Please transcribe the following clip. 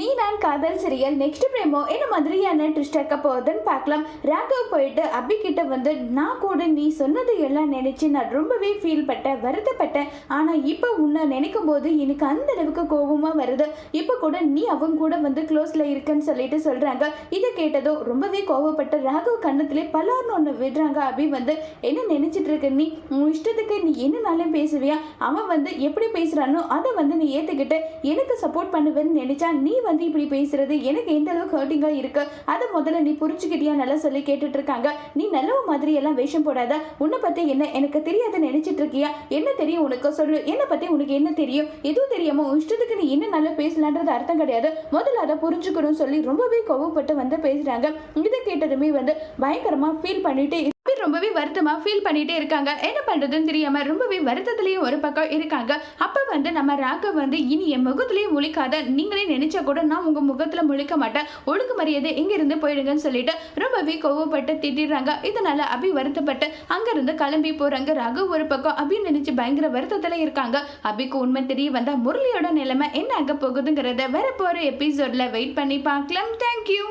நீ நான் காதல் சீரியல் நெக்ஸ்ட் பிரேமோ என்ன மாதிரியான ட்விஸ்ட் இருக்க போகுதுன்னு பார்க்கலாம். ராகவ் போயிட்டு அபி கிட்ட வந்து நான் கூட நீ சொன்னது எல்லாம் நினைச்சு நான் ரொம்பவே ஃபீல் பட்டேன் வருத்தப்பட்டேன். ஆனா இப்போ உன்னை நினைக்கும் போது எனக்கு அந்த அளவுக்கு கோபமா வருது. இப்போ கூட நீ அவங்க கூட வந்து க்ளோஸ்ல இருக்கன்னு சொல்லிட்டு சொல்றாங்க. இதை கேட்டதும் ரொம்பவே கோவப்பட்ட ராகவ் கண்ணத்திலே பலார்னு ஒன்று விடுறாங்க. அபி வந்து என்ன நினைச்சிட்டு இருக்க நீ? உன் இஷ்டத்துக்கு நீ என்னனாலும் பேசுவியா? அவன் வந்து எப்படி பேசுறானோ அதை வந்து நீ ஏத்துக்கிட்டு எனக்கு சப்போர்ட் பண்ணுவேன்னு நினைச்சா நீ வந்து இப்படி பேசுறது? எனக்கு எந்த அளவுக்கு ஹர்ட்டிங்காக இருக்கு? அதை முதல்ல நீ புரிஞ்சுக்கிட்டியா? நல்லா சொல்லி கேட்டுட்டு இருக்காங்க நீ நல்லவ மாதிரி எல்லாம் வேஷம் போடாத. உன்னை பத்தி என்ன எனக்கு தெரியாத நினைச்சிட்டு இருக்கியா? என்ன தெரியும் உனக்கு? சொல்லு. என்னை பத்தி உனக்கு என்ன தெரியும்? எதுவும் தெரியாம உன் இஷ்டத்துக்கு நீ என்ன நல்லா பேசலான்றது அர்த்தம் கிடையாது. முதல்ல அதை புரிஞ்சுக்கணும்னு சொல்லி ரொம்பவே கோவப்பட்டு வந்து பேசுறாங்க. இதை கேட்டதுமே வந்து பயங்கரமா ஃபீல் பண்ணிட்டு ரொம்பவே வருத்தமா ஃபீல் பண்ணிட்டே இருக்காங்க. என்ன பண்றதுன்னு தெரியாம ரொம்பவே வருத்தத்திலயும் ஒரு பக்கம் இருக்காங்க. அப்ப வந்து நம்ம ராகவ் வந்து இனி என் முகத்திலேயே முழிக்காத. நீங்களே நினைச்சா கூட நான் உங்க முகத்துல முழிக்க மாட்டேன். ஒழுங்கு மரியாதை இங்கேருந்து போயிடுங்கன்னு சொல்லிட்டு ரொம்பவே கோவப்பட்டு திட்டிடுறாங்க. இதனால அபி வருத்தப்பட்டு அங்கேருந்து கிளம்பி போறாங்க. ராகவ் ஒரு பக்கம் அபி நினைச்சு பயங்கர வருத்தத்துல இருக்காங்க. அபிக்கு உண்மை தெரிய வந்தா முரளியோட நிலைமை என்ன ஆக போகுதுங்கிறத வேற போகிற எபிசோட்ல வெயிட் பண்ணி பார்க்கலாம். தேங்க்யூ